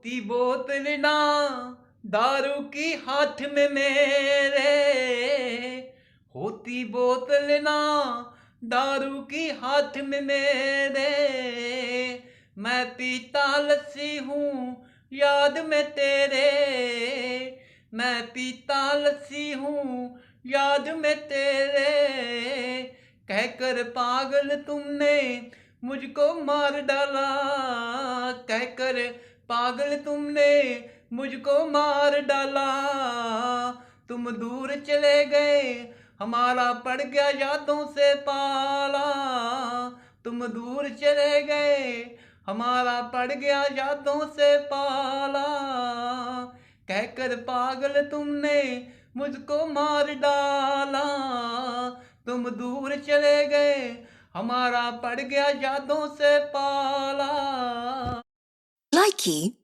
होती बोतल ना दारू की हाथ में मेरे। होती बोतल ना दारू की हाथ में मेरे। मैं पीता लस्सी हूँ, याद में तेरे। मैं पीता लस्सी हूँ, याद में तेरे। कहकर पागल तुमने मुझको मार डाला, कहकर पागल तुमने मुझको मार डाला। तुम दूर चले गए, हमारा पड़ गया यादों से पाला। तुम दूर चले गए, हमारा पड़ गया यादों से पाला। कहकर पागल तुमने मुझको मार डाला। तुम दूर चले गए, हमारा पड़ गया यादों से पाला। Key.